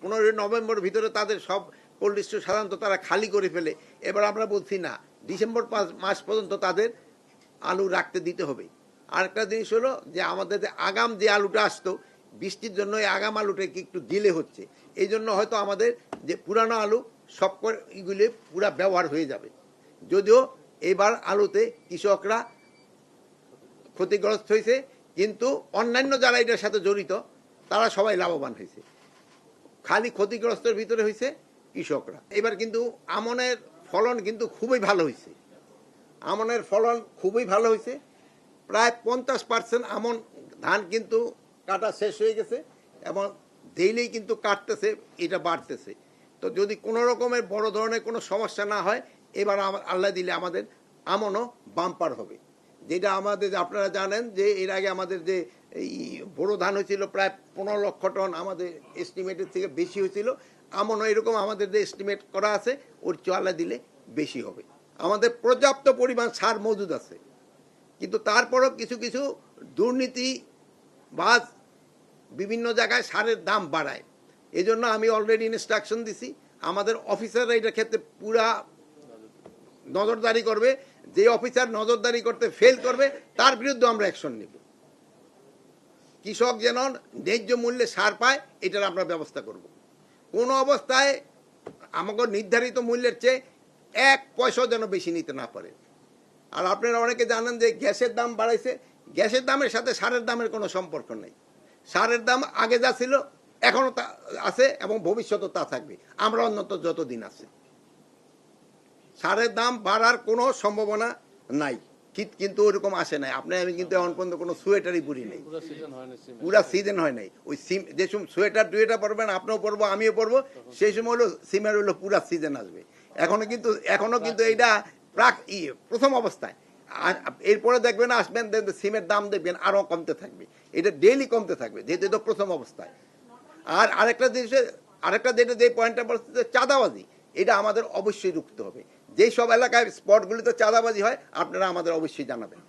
পনেরোই নভেম্বর ভিতরে তাদের সব কোল্ড স্টোর সাধারণত তারা খালি করে ফেলে। এবার আমরা বলছি, না, ডিসেম্বর মাস পর্যন্ত তাদের আলু রাখতে দিতে হবে। আরেকটা জিনিস হলো যে, আমাদের যে আগাম যে আলুটা আসতো, বৃষ্টির জন্য এই আগাম আলুটা কি একটু ডিলে হচ্ছে। এই জন্য হয়তো আমাদের যে পুরানো আলু, সব এগুলি পুরা ব্যবহার হয়ে যাবে। যদিও এবার আলুতে কৃষকরা ক্ষতিগ্রস্ত হয়েছে, কিন্তু অন্যান্য যারা এটার সাথে জড়িত, তারা সবাই লাভবান হয়েছে। খালি ক্ষতিগ্রস্তের ভিতরে হয়েছে কৃষকরা। এবার কিন্তু আমনের ফলন কিন্তু খুবই ভালো হয়েছে আমনের ফলন খুবই ভালো হয়েছে প্রায় পঞ্চাশ পার্সেন্ট আমন ধান কিন্তু কাটা শেষ হয়ে গেছে এবং ডেইলি কিন্তু কাটতেছে, এটা বাড়তেছে। তো যদি কোনো রকমের বড় ধরনের কোনো সমস্যা না হয়, এবার আল্লাহ দিলে আমাদের আমনও বাম্পার হবে। যেটা আমাদের আপনারা জানেন যে এর আগে আমাদের যে এই বড় ধান হয়েছিল প্রায় পনেরো লক্ষ টন, আমাদের এস্টিমেটের থেকে বেশি হয়েছিল। আমনও এরকম আমাদের যে এস্টিমেট করা আছে, ওর চলা দিলে বেশি হবে। আমাদের পর্যাপ্ত পরিমাণ সার মজুদ আছে। কিন্তু তারপরও কিছু কিছু দুর্নীতি বাজ বিভিন্ন জায়গায় সারের দাম বাড়ায়। এই জন্য আমি অলরেডি ইনস্ট্রাকশন দিছি, আমাদের অফিসাররা এটার ক্ষেত্রে পুরা নজরদারি করবে। যে অফিসার নজরদারি করতে ফেল করবে, তার বিরুদ্ধে আমরা অ্যাকশন নিব। কৃষক যেন ন্যায্য মূল্যে সার পায়, এটার আমরা ব্যবস্থা করব। কোনো অবস্থায় আমাকে নির্ধারিত মূল্যের চেয়ে এক পয়সাও যেন বেশি নিতে না পারে। আর আপনারা অনেকে জানেন যে গ্যাসের দাম বাড়াইছে, গ্যাসের দামের সাথে সারের দামের কোনো সম্পর্ক নেই। সারের দাম আগে যা ছিল, এখনও তা আছে এবং ভবিষ্যতেও তা থাকবে। আমরা অন্তত যতদিন আছে। সারের দাম বাড়ার কোনো সম্ভাবনা নাই। শীত কিন্তু ওরকম আসে নাই। আপনি আমি কিন্তু এখন পর্যন্ত কোনো সোয়েটারই পরি নেই। পুরো সিজন হয় নাই ওই সিম যে সময় সোয়েটার টুয়েটার পরবেন আপনিও পরবো আমিও পরবো সেই সময় হলো সিমের হলো পুরা সিজন আসবে। এখনও কিন্তু এখনও কিন্তু এইটা প্রাক প্রথম অবস্থায়। আর এরপরে দেখবেন আসবেন দেখবেন সিমের দাম দেখবেন আরও কমতে থাকবে। এটা ডেইলি কমতে থাকবে যেহেতু এটা প্রথম অবস্থায়। আর আরেকটা জিনিস আরেকটা যেটা যে পয়েন্টটা বলছে যে চাঁদাবাজি এটা আমাদের অবশ্যই রুখতে হবে। যেই সব এলাকায় স্পটগুলিতে চাঁদাবাজি হয় আপনারা আমাদের অবশ্যই জানাবেন।